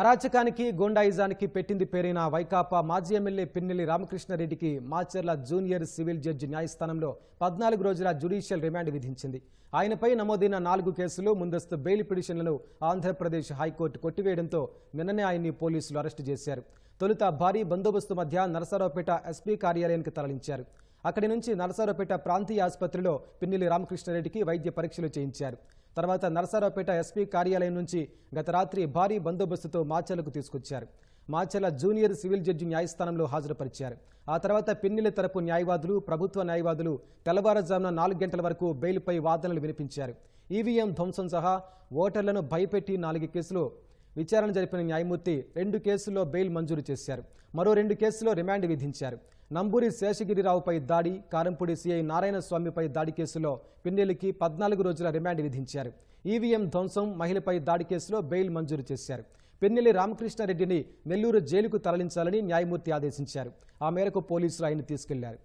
అరాచకానికి గోండాయిజానికి పెట్టింది పేరైన వైకాపా మాజీ ఎమ్మెల్యే పిన్నెల్లి రామకృష్ణారెడ్డికి మాచర్ల జూనియర్ సివిల్ జడ్జి న్యాయస్థానంలో పద్నాలుగు రోజుల జ్యుడిషియల్ రిమాండ్ విధించింది. ఆయనపై నమోదైన నాలుగు కేసులు ముందస్తు బెయిల్ పిటిషన్లను ఆంధ్రప్రదేశ్ హైకోర్టు కొట్టివేయడంతో నిన్ననే ఆయన్ని పోలీసులు అరెస్టు చేశారు. తొలుత భారీ బందోబస్తు మధ్య నరసరావుపేట ఎస్పీ కార్యాలయానికి తరలించారు. అక్కడి నుంచి నరసరావుపేట ప్రాంతీయ ఆసుపత్రిలో పిన్నెల్లి రామకృష్ణారెడ్డికి వైద్య పరీక్షలు చేయించారు. తర్వాత నరసరావుపేట ఎస్పీ కార్యాలయం నుంచి గత రాత్రి భారీ బందోబస్తుతో మాచెలకు తీసుకొచ్చారు. మాచెల జూనియర్ సివిల్ జడ్జి న్యాయస్థానంలో హాజరుపరిచారు. ఆ తర్వాత పిన్నెల తరపు న్యాయవాదులు ప్రభుత్వ న్యాయవాదులు తెల్లవారుజామున నాలుగు గంటల వరకు బెయిల్పై వాదనలు వినిపించారు. ఈవీఎం ధ్వంసం సహా ఓటర్లను భయపెట్టి నాలుగు కేసులు విచారణ జరిపిన న్యాయమూర్తి రెండు కేసుల్లో బెయిల్ మంజూరు చేశారు. మరో రెండు కేసుల్లో రిమాండ్ విధించారు. నంబూరి శేషగిరిరావుపై దాడి కారంపూడి సీఐ నారాయణ స్వామిపై దాడి కేసులో పిన్నెలికి పద్నాలుగు రోజుల రిమాండ్ విధించారు. ఈవీఎం ధ్వంసం మహిళపై దాడి కేసులో బెయిల్ మంజూరు చేశారు. పిన్నెల్లి రామకృష్ణారెడ్డిని నెల్లూరు జైలుకు తరలించాలని న్యాయమూర్తి ఆదేశించారు. ఆ మేరకు పోలీసులు ఆయన తీసుకెళ్ళారు.